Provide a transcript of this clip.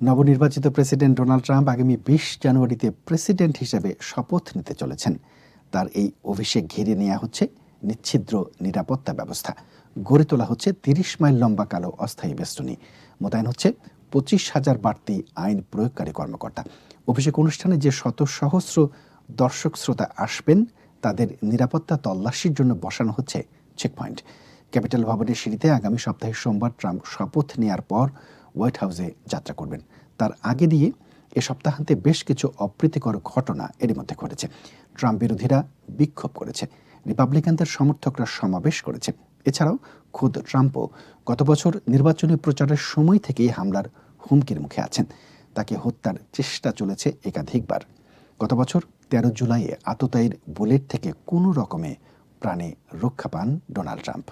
নবনির্বাচিত president Donald Trump আগামী বিশ জানুয়ারিতে প্রেসিডেন্ট হিসেবে শপথ নিতে চলেছেন। তার এই অভিষেক ঘিরে নেওয়া হচ্ছে নিচ্ছিদ্র নিরাপত্তা ব্যবস্থা। গড়ে তোলা হচ্ছে তিরিশ মাইল লম্বা কালো অস্থায়ী বেষ্টনী। মোতায়েন হচ্ছে পঁচিশ হাজার বাড়তি আইন প্রয়োগকারী কর্মকর্তা। অভিষেক অনুষ্ঠানে যে শত সহস্র দর্শক শ্রোতা আসবেন, তাদের নিরাপত্তা তল্লাশির জন্য বসানো হচ্ছে চেকপয়েন্ট ক্যাপিটাল ভবনের সিঁড়িতে আগামী সপ্তাহে সোমবার ট্রাম্প শপথ নেয়ার পর হোয়াইট হাউসে যাত্রা করবেন। তার আগে দিয়ে এ সপ্তাহান্তে বেশ কিছু অপ্রীতিকর ঘটনা এরই মধ্যে ঘটেছে। ট্রাম্প বিরোধীরা বিক্ষোভ করেছে। রিপাবলিকানদের সমর্থকরা সমাবেশ করেছে। এছাড়াও খোদ ট্রাম্পও গত বছর নির্বাচনী প্রচারের সময় থেকেই হামলার হুমকির মুখে আছেন। তাকে হত্যার চেষ্টা চলেছে একাধিকবার। গত বছর তেরো জুলাইয়ে আততায়ীর বুলেট থেকে কোনো রকমে প্রাণে রক্ষা পান ডোনাল্ড ট্রাম্প।